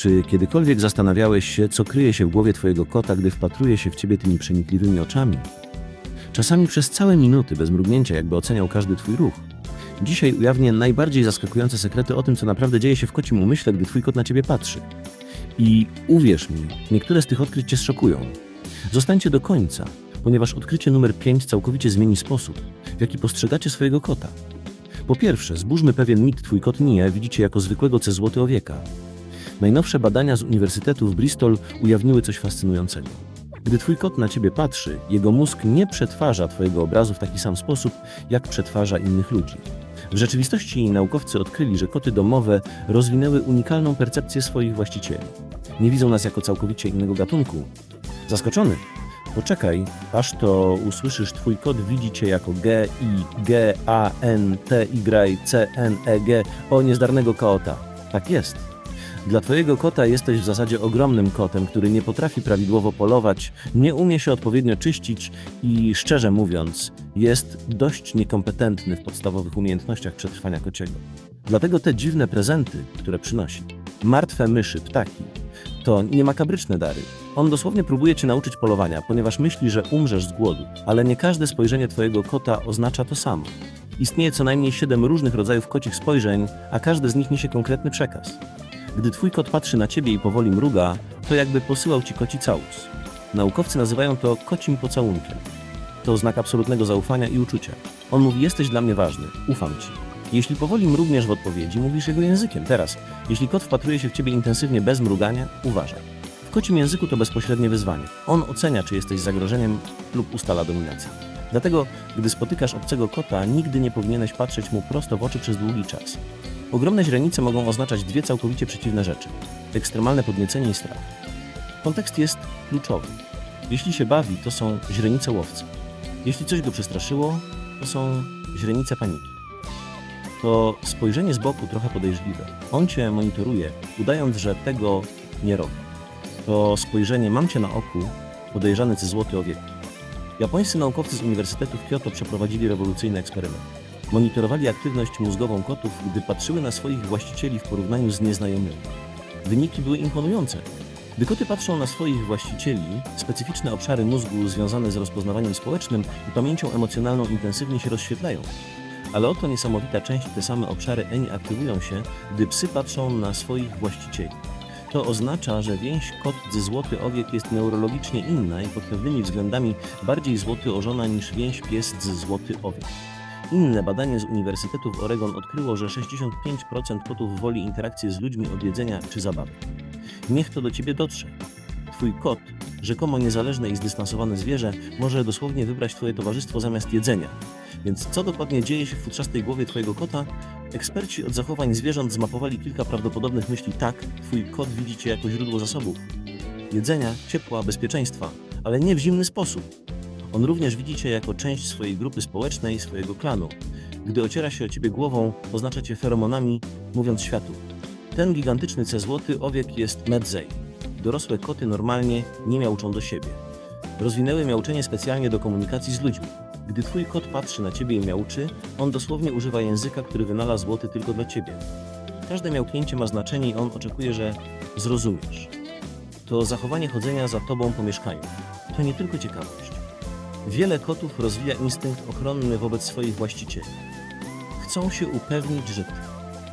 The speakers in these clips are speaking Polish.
Czy kiedykolwiek zastanawiałeś się, co kryje się w głowie twojego kota, gdy wpatruje się w ciebie tymi przenikliwymi oczami? Czasami przez całe minuty, bez mrugnięcia, jakby oceniał każdy twój ruch. Dzisiaj ujawnię najbardziej zaskakujące sekrety o tym, co naprawdę dzieje się w kocim umyśle, gdy twój kot na ciebie patrzy. I uwierz mi, niektóre z tych odkryć cię zszokują. Zostańcie do końca, ponieważ odkrycie numer 5 całkowicie zmieni sposób, w jaki postrzegacie swojego kota. Po pierwsze, zburzmy pewien mit, twój kot nie widzicie jako zwykłego cezłoty owieka. Najnowsze badania z Uniwersytetu w Bristol ujawniły coś fascynującego. Gdy twój kot na ciebie patrzy, jego mózg nie przetwarza twojego obrazu w taki sam sposób, jak przetwarza innych ludzi. W rzeczywistości naukowcy odkryli, że koty domowe rozwinęły unikalną percepcję swoich właścicieli. Nie widzą nas jako całkowicie innego gatunku. Zaskoczony? Poczekaj, aż to usłyszysz, twój kot widzi cię jako G, I, G, A, N, T, Y, C, N, E, G, o niezdarnego kota. Tak jest. Dla twojego kota jesteś w zasadzie ogromnym kotem, który nie potrafi prawidłowo polować, nie umie się odpowiednio czyścić i, szczerze mówiąc, jest dość niekompetentny w podstawowych umiejętnościach przetrwania kociego. Dlatego te dziwne prezenty, które przynosi, martwe myszy, ptaki, to nie makabryczne dary. On dosłownie próbuje cię nauczyć polowania, ponieważ myśli, że umrzesz z głodu. Ale nie każde spojrzenie twojego kota oznacza to samo. Istnieje co najmniej siedem różnych rodzajów kocich spojrzeń, a każde z nich niesie konkretny przekaz. Gdy twój kot patrzy na ciebie i powoli mruga, to jakby posyłał ci koci całus. Naukowcy nazywają to kocim pocałunkiem. To znak absolutnego zaufania i uczucia. On mówi: Jesteś dla mnie ważny, ufam ci. Jeśli powoli mrugniesz w odpowiedzi, mówisz jego językiem. Teraz, jeśli kot wpatruje się w ciebie intensywnie bez mrugania, uważaj. W kocim języku to bezpośrednie wyzwanie. On ocenia, czy jesteś zagrożeniem lub ustala dominację. Dlatego, gdy spotykasz obcego kota, nigdy nie powinieneś patrzeć mu prosto w oczy przez długi czas. Ogromne źrenice mogą oznaczać dwie całkowicie przeciwne rzeczy: ekstremalne podniecenie i strach. Kontekst jest kluczowy. Jeśli się bawi, to są źrenice łowcy. Jeśli coś go przestraszyło, to są źrenice paniki. To spojrzenie z boku trochę podejrzliwe. On cię monitoruje, udając, że tego nie robi. To spojrzenie mam cię na oku, podejrzany ty złoty owiek. Japońscy naukowcy z Uniwersytetu w Kyoto przeprowadzili rewolucyjny eksperyment. Monitorowali aktywność mózgową kotów, gdy patrzyły na swoich właścicieli w porównaniu z nieznajomymi. Wyniki były imponujące. Gdy koty patrzą na swoich właścicieli, specyficzne obszary mózgu związane z rozpoznawaniem społecznym i pamięcią emocjonalną intensywnie się rozświetlają. Ale oto niesamowita część, te same obszary ENI aktywują się, gdy psy patrzą na swoich właścicieli. To oznacza, że więź kot ze złoty owiek jest neurologicznie inna i pod pewnymi względami bardziej złoty ożona niż więź pies ze złoty owiek. Inne badanie z Uniwersytetu w Oregon odkryło, że 65% kotów woli interakcję z ludźmi od jedzenia czy zabawy. Niech to do ciebie dotrze. Twój kot, rzekomo niezależne i zdystansowane zwierzę, może dosłownie wybrać twoje towarzystwo zamiast jedzenia. Więc co dokładnie dzieje się w futrzastej głowie twojego kota? Eksperci od zachowań zwierząt zmapowali kilka prawdopodobnych myśli tak, twój kot widzi cię jako źródło zasobów. Jedzenia, ciepła, bezpieczeństwa, ale nie w zimny sposób. On również widzi cię jako część swojej grupy społecznej, swojego klanu. Gdy ociera się o ciebie głową, oznacza cię feromonami, mówiąc światu. Ten gigantyczny cezłoty owiek jest medzej. Dorosłe koty normalnie nie miauczą do siebie. Rozwinęły miauczenie specjalnie do komunikacji z ludźmi. Gdy twój kot patrzy na ciebie i miauczy, on dosłownie używa języka, który wynalazł złoty tylko dla ciebie. Każde miałknięcie ma znaczenie i on oczekuje, że zrozumiesz. To zachowanie chodzenia za tobą po mieszkaniu. To nie tylko ciekawość. Wiele kotów rozwija instynkt ochronny wobec swoich właścicieli. Chcą się upewnić, że ty,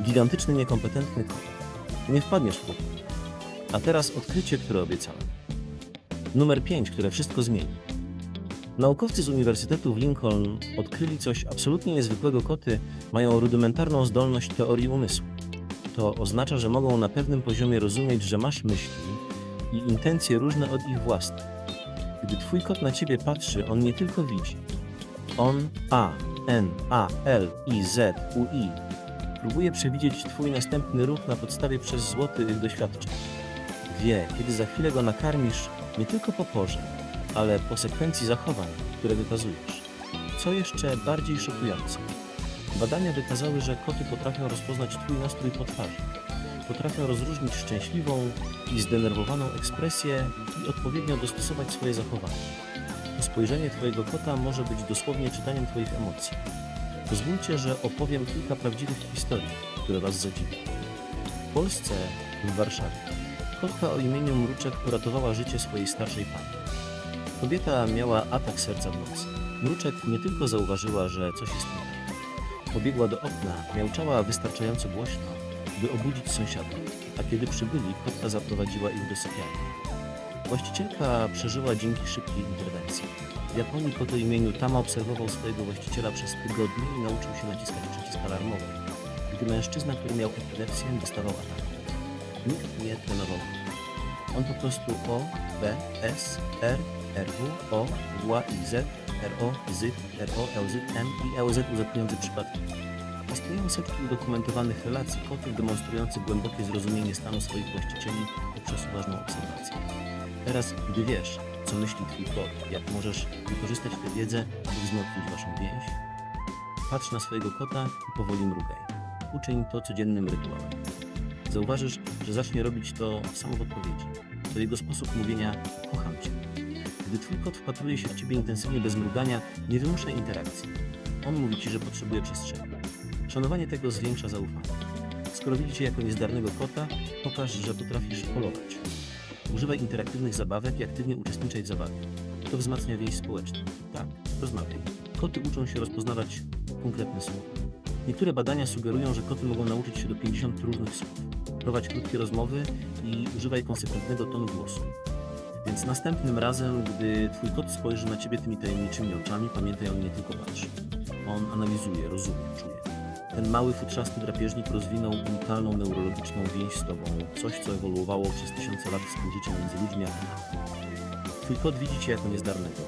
gigantyczny, niekompetentny kot, nie wpadniesz w kłopot. A teraz odkrycie, które obiecałem. Numer 5, które wszystko zmieni. Naukowcy z Uniwersytetu w Lincoln odkryli coś absolutnie niezwykłego. Koty mają rudymentarną zdolność teorii umysłu. To oznacza, że mogą na pewnym poziomie rozumieć, że masz myśli i intencje różne od ich własnych. Gdy twój kot na ciebie patrzy, on nie tylko widzi. On A, N, A, L, I, Z, U, I próbuje przewidzieć twój następny ruch na podstawie przez złotych doświadczeń. Wie, kiedy za chwilę go nakarmisz, nie tylko po porze, ale po sekwencji zachowań, które wykazujesz. Co jeszcze bardziej szokujące, badania wykazały, że koty potrafią rozpoznać twój nastrój po twarzy. Potrafią rozróżnić szczęśliwą i zdenerwowaną ekspresję i odpowiednio dostosować swoje zachowania. To spojrzenie twojego kota może być dosłownie czytaniem twoich emocji. Pozwólcie, że opowiem kilka prawdziwych historii, które was zadziwią. W Polsce, w Warszawie, Kotka o imieniu Mruczek uratowała życie swojej starszej pani. Kobieta miała atak serca w nocy. Mruczek nie tylko zauważyła, że coś jest nie tak. Pobiegła do okna, miauczała wystarczająco głośno, by obudzić sąsiadów, a kiedy przybyli, kotka zaprowadziła ich do sypialni. Właścicielka przeżyła dzięki szybkiej interwencji. W Japonii pod o imieniu Tama obserwował swojego właściciela przez tygodnie i nauczył się naciskać przycisk alarmowy, gdy mężczyzna, który miał epilepsję, dostawał ataku. Nikt nie trenował. On po prostu O, B, S, R, R, W, O, W, I, Z, R, O, Z, R, O, L, Z, M i L, Z uzyskujący przypadki. Istnieją setki udokumentowanych relacji kotów demonstrujących głębokie zrozumienie stanu swoich właścicieli poprzez uważną obserwację. Teraz, gdy wiesz, co myśli twój kot, jak możesz wykorzystać tę wiedzę, by wzmocnić waszą więź, patrz na swojego kota i powoli mrugaj. Uczyń to codziennym rytuałem. Zauważysz, że zacznie robić to samo w odpowiedzi. To jego sposób mówienia kocham cię. Gdy twój kot wpatruje się w ciebie intensywnie bez mrugania, nie wymuszaj interakcji. On mówi ci, że potrzebuje przestrzeni. Szanowanie tego zwiększa zaufanie. Skoro widzi cię jako niezdarnego kota, pokaż, że potrafisz polować. Używaj interaktywnych zabawek i aktywnie uczestniczaj w zabawie. To wzmacnia więź społeczną. Tak, rozmawiaj. Koty uczą się rozpoznawać konkretne słowa. Niektóre badania sugerują, że koty mogą nauczyć się do 50 różnych słów. Prowadź krótkie rozmowy i używaj konsekwentnego tonu głosu. Więc następnym razem, gdy twój kot spojrzy na ciebie tymi tajemniczymi oczami, pamiętaj, on nie tylko patrzy. On analizuje, rozumie, czuje. Ten mały futrzasty drapieżnik rozwinął unikalną neurologiczną więź z tobą, coś co ewoluowało przez tysiące lat współżycia między ludźmi a kotami. Twój kot widzi cię jako niezdarnego,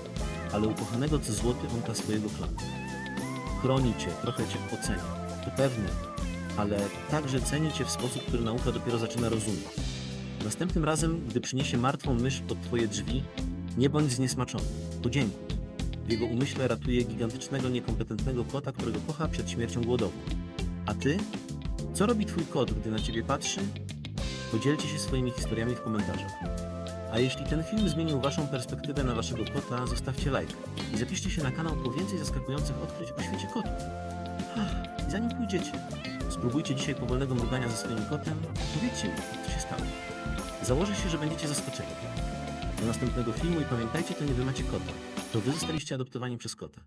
ale ukochanego co złoty onka swojego klanu. Chroni cię, trochę cię ocenia, to pewne, ale także ceni cię w sposób, który nauka dopiero zaczyna rozumieć. Następnym razem, gdy przyniesie martwą mysz pod twoje drzwi, nie bądź zniesmaczony, podziękuj. W jego umyśle ratuje gigantycznego, niekompetentnego kota, którego kocha przed śmiercią głodową. A ty? Co robi twój kot, gdy na ciebie patrzy? Podzielcie się swoimi historiami w komentarzach. A jeśli ten film zmienił waszą perspektywę na waszego kota, zostawcie like i zapiszcie się na kanał po więcej zaskakujących odkryć o świecie kotów. Ach, I zanim pójdziecie, spróbujcie dzisiaj powolnego mrugania ze swoim kotem, powiedzcie mi, co się stało. Założę się, że będziecie zaskoczeni. Do następnego filmu i pamiętajcie, to nie wy macie kota. To wy zostaliście adoptowani przez kota.